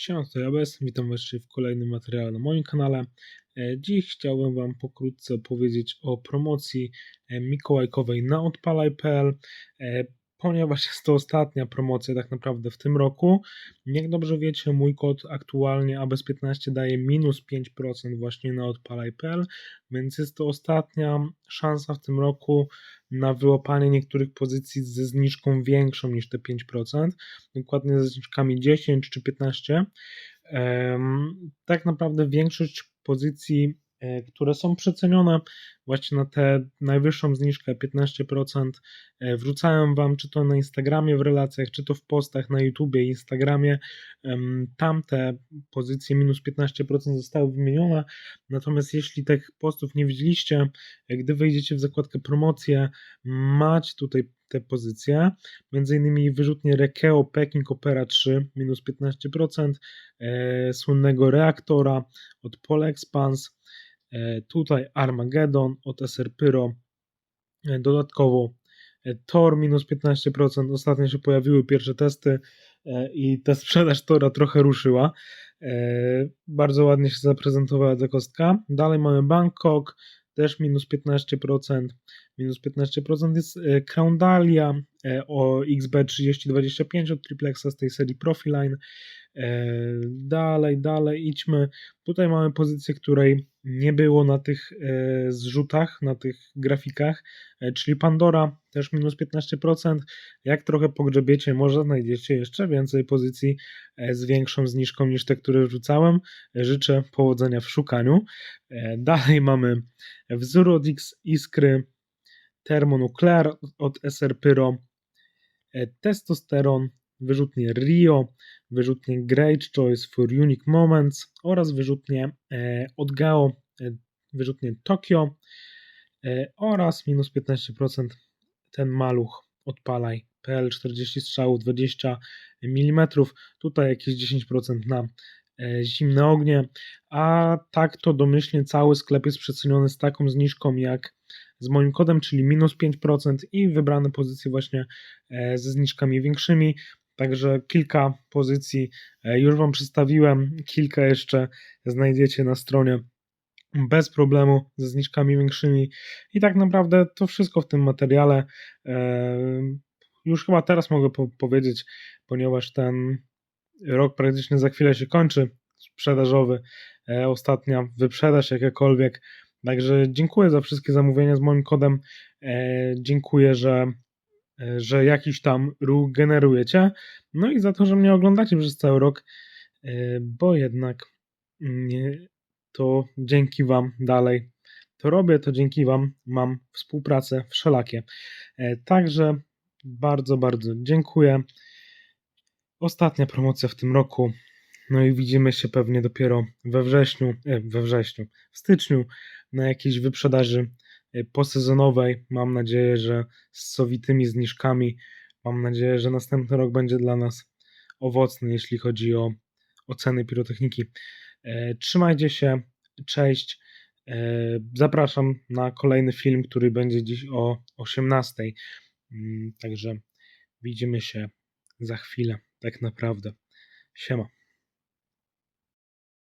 Siema, to ja Bez, witam Was w kolejnym materiale na moim kanale. E, Dziś chciałbym Wam pokrótce powiedzieć o promocji e, mikołajkowej na odpalaj.pl, ponieważ jest to ostatnia promocja tak naprawdę w tym roku. Jak dobrze wiecie, mój kod aktualnie ABS15 daje minus 5% właśnie na odpalaj.pl, więc jest to ostatnia szansa w tym roku na wyłapanie niektórych pozycji ze zniżką większą niż te 5%, dokładnie ze zniżkami 10 czy 15. Em, Tak naprawdę większość pozycji, które są przecenione właśnie na tę najwyższą zniżkę 15%, e, wrzucałem Wam czy to na Instagramie w relacjach, czy to w postach na YouTubie Instagramie. Tamte pozycje minus 15% zostały wymienione, natomiast jeśli tych postów nie widzieliście, e, gdy wejdziecie w zakładkę promocje, macie tutaj te pozycje, między innymi wyrzutnie Rekeo Peking Opera 3 minus 15%, e, słynnego reaktora od Polexpans, e, tutaj Armageddon od SR Pyro, e, dodatkowo e, Tor minus 15%, ostatnio się pojawiły pierwsze testy e, i ta sprzedaż Tora trochę ruszyła, e, bardzo ładnie się zaprezentowała ta kostka, dalej mamy Bangkok, też minus 15%, minus 15% jest e, Crown Dahlia e, o XB3025 od Triplexa z tej serii Profiline. E, Dalej, dalej idźmy. Tutaj mamy pozycję, której nie było na tych e, zrzutach, na tych grafikach, e, czyli Pandora też minus 15%. Jak trochę pogrzebiecie, może znajdziecie jeszcze więcej pozycji z większą zniżką niż te, które rzucałem. Życzę powodzenia w szukaniu. Dalej mamy wzór od X Iskry, termonuklear od SR Pyro, testosteron, wyrzutnie Rio, wyrzutnie Great Choice for Unique Moments oraz wyrzutnie e, od Gao, e, wyrzutnie Tokio e, oraz minus 15% ten maluch odpalaj. PL 40 strzałów 20 mm, tutaj jakieś 10% na zimne ognie, a tak to domyślnie cały sklep jest przeceniony z taką zniżką jak z moim kodem, czyli minus 5% i wybrane pozycje właśnie ze zniżkami większymi. Także kilka pozycji e, już Wam przedstawiłem, kilka jeszcze znajdziecie na stronie bez problemu ze zniżkami większymi. I tak naprawdę to wszystko w tym materiale. E, Już chyba teraz mogę po- powiedzieć, ponieważ ten rok praktycznie za chwilę się kończy, sprzedażowy, e, ostatnia wyprzedaż jakakolwiek. Także dziękuję za wszystkie zamówienia z moim kodem. Dziękuję, że, że jakiś tam ruch generujecie. No i za to, że mnie oglądacie przez cały rok, e, bo jednak to dzięki Wam dalej to robię, to dzięki Wam mam współpracę wszelakie. E, Także bardzo, bardzo dziękuję. Ostatnia promocja w tym roku. No i widzimy się pewnie dopiero we wrześniu, e, we wrześniu, w styczniu na jakiejś wyprzedaży e, posezonowej. Mam nadzieję, że z sowitymi zniżkami. Mam nadzieję, że następny rok będzie dla nas owocny, jeśli chodzi o oceny pirotechniki. E, Trzymajcie się, cześć. E, Zapraszam na kolejny film, który będzie dziś o 18. Mm, Także widzimy się za chwilę, tak naprawdę. Siema.